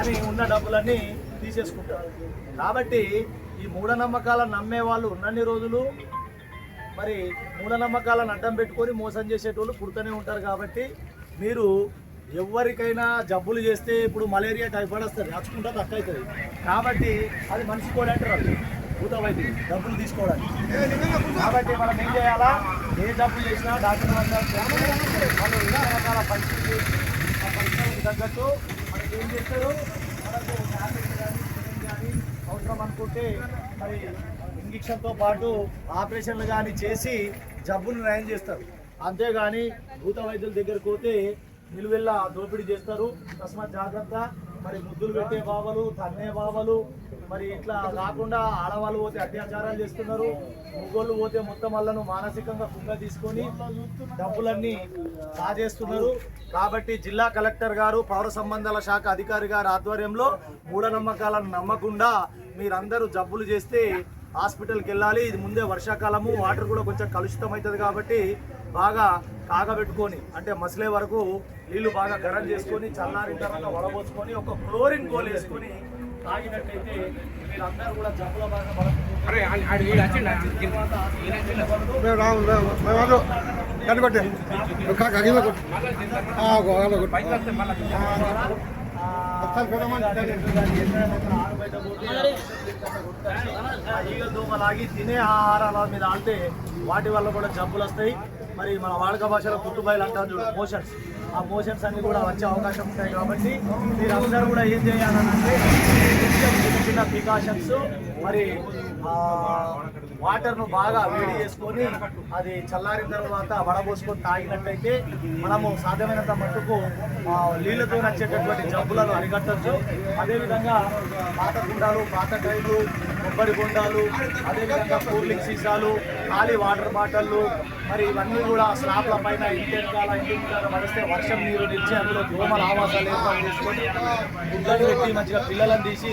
అని ఉన్న డబ్బులన్నీ తీసేసుకుంటారు. కాబట్టి ఈ మూఢనమ్మకాలను నమ్మే వాళ్ళు ఉన్నన్ని రోజులు మరి మూఢనమ్మకాలను అడ్డం పెట్టుకొని మోసం చేసేటోళ్ళు పుడుతూనే ఉంటారు కాబట్టి మీరు ఎవరికైనా జబ్బులు చేస్తే ఇప్పుడు మలేరియా టైఫాయిడ్ వస్తుంది నచ్చుకుంటే తక్కువ అవుతుంది. కాబట్టి అది మనిషి కూడా అంటారు వాళ్ళు భూతమైంది డబ్బులు తీసుకోవడానికి. కాబట్టి మనం ఏం చేయాలా? ఏ జబ్బు చేసినా డాక్టర్ వాళ్ళు రకరకాల రకాల చేసి ఆ పరిస్థితులకు తగ్గట్టు ఏం చేస్తారు? మనకు టాబ్లెట్ కానీ కానీ అవసరం అనుకుంటే మరి ఇంజక్షన్తో పాటు ఆపరేషన్లు కానీ చేసి జబ్బును నయం చేస్తారు. అంతేగాని భూత వైద్యుల దగ్గరకు పోతే నిలువెల్లా దోపిడీ చేస్తారు. తస్మాత్ జాగ్రత్త. మరి ముద్దులు పెట్టే బావలు తన్నే బావలు మరి ఇట్లా కాకుండా ఆడవాళ్ళు పోతే అత్యాచారాలు చేస్తున్నారు. ముగ్గుళ్ళు పోతే మొత్తం వాళ్ళను మానసికంగా కుంగ తీసుకొని డబ్బులన్నీ కాజేస్తున్నారు కాబట్టి జిల్లా కలెక్టర్ గారు పౌర సంబంధాల శాఖ అధికారి గారి ఆధ్వర్యంలో మూఢనమ్మకాలను నమ్మకుండా మీరందరూ జబ్బులు చేస్తే హాస్పిటల్కి వెళ్ళాలి ఇది ముందే వర్షాకాలము వాటర్ కూడా కొంచెం కలుషితం అవుతుంది కాబట్టి బాగా కాగబెట్టుకొని అంటే మసిలే వరకు నీళ్ళు బాగా గరం చేసుకొని చల్లారిన తర్వాత వడబోసుకొని ఒక క్లోరిన్ గోల్ వేసుకొని తాగినట్టయితే మీరందరూ కూడా జబ్బుల బాగా బలపడుతుంది. ఈగల రాము లాగి తినే ఆహారాల మీద ఆడితే వాటి వల్ల కూడా జబ్బులు వస్తాయి. మరి మన వాడక భాషలో కుట్టుబాయిలు అంటారు చూడు మోషన్స్. ఆ మోషన్స్ అన్ని కూడా వచ్చే అవకాశం ఉంటాయి కాబట్టి మీరు అందరూ కూడా ఏం చేయాలంటే చిన్న చిన్న ప్రికాషన్స్ మరి వాటర్ను బాగా వేడి చేసుకొని అది చల్లారిన తర్వాత వడబోసుకొని తాగినట్టయితే మనము సాధ్యమైనంత మట్టుకు నీళ్ళతో నీళ్ళతో నచ్చేటటువంటి జబ్బులను అరికట్టచ్చు. అదేవిధంగా పాత గుండాలు పాత టైర్లు కొబ్బరి గుండాలు అదేవిధంగా కూలింగ్ సీసాలు ఖాళీ వాటర్ బాటిళ్ళు మరి ఇవన్నీ కూడా స్లాబ్ల పైన ఇంటి వెనకాల ఇంటి పడిస్తే వర్షం నీరు నిలిచి అందులో దోమల ఆవాసాలు ఏర్పాటు చేసుకొని గుడ్డలు పెట్టి మంచిగా పిల్లలను తీసి